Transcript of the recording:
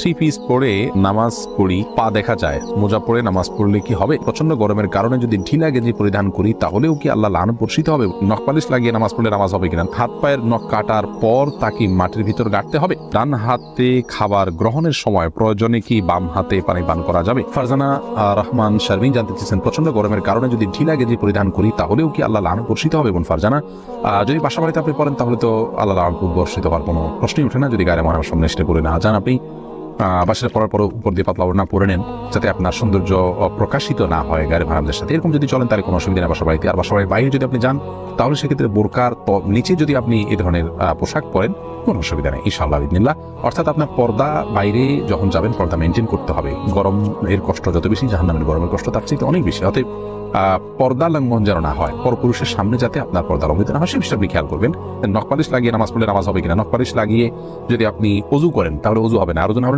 Three piece পরে নামাজ পড়ি, পা দেখা যায়। মোজা পরে নামাজ পড়লে কি হবে? প্রচণ্ড গরমের কারণে যদি ঢিলা গেঞ্জি পরিধান করি, তাহলেও কি আল্লাহ লান বর্ষিত হবে? নখ পালিশ লাগিয়ে নামাজ পড়লে নামাজ হবে কিনা? হাত পায়ের নখ কাটার পর তাকে মাটির ভিতর গাঁটতে হবে? ডান হাতে খাবার গ্রহণের সময় প্রয়োজনে কি বাম হাতে পানি পান করা যাবে? ফারজানা রহমান শারমিন জানতে চেয়েছেন প্রচণ্ড গরমের কারণে যদি ঢিলা গেঞ্জি পরিধান করি, তাহলেও কি আল্লাহ লান বর্ষিত হবে বোন ফারজানা? যদি বাসা বাড়িতে আপনি পড়েন, তাহলে তো আল্লাহ লান বর্ষিত হওয়ার কোনো প্রশ্নই ওঠে না। যদি গায়ে মহানার সামনে এসে পড়ে না যান আপনি বাসায় পড়ার পর উপর দিয়ে পাতলা ওড়না পরে নেন, যাতে আপনার সৌন্দর্য প্রকাশিত না হয় গাড়ি ভাড়াদের সাথে। এরকম যদি চলেন, তাহলে কোনো অসুবিধা নেই বাসা বাড়িতে। আর বাসা বাড়ির বাইরে যদি আপনি যান, তাহলে সেক্ষেত্রে বোরকার নিচে যদি আপনি এই ধরনের পোশাক পরেন, কোনো অসুবিধা নেই। ইনশাআল্লাহ ইদিনিল্লাহ অর্থাৎ আপনার পর্দা বাইরে যখন যাবেন, পর্দা মেনটেন করতে হবে। গরম এর কষ্ট যত বেশি, জাহান্নামের গরমের কষ্ট তার চাইতে অনেক বেশি। অতএব পর্দা লঙ্ঘন যেন না হয়, পরপুরুষের সামনে যাতে আপনার পর্দা লঙ্ঘিত না হয়, সে বিষয়টা আপনি খেয়াল করবেন। নখ পালিশ লাগিয়ে নামাজ পড়লে নামাজ হবে কিনা? নখ পালিশ লাগিয়ে যদি আপনি অজু করেন, তাহলে অজু হবে না। আর হবে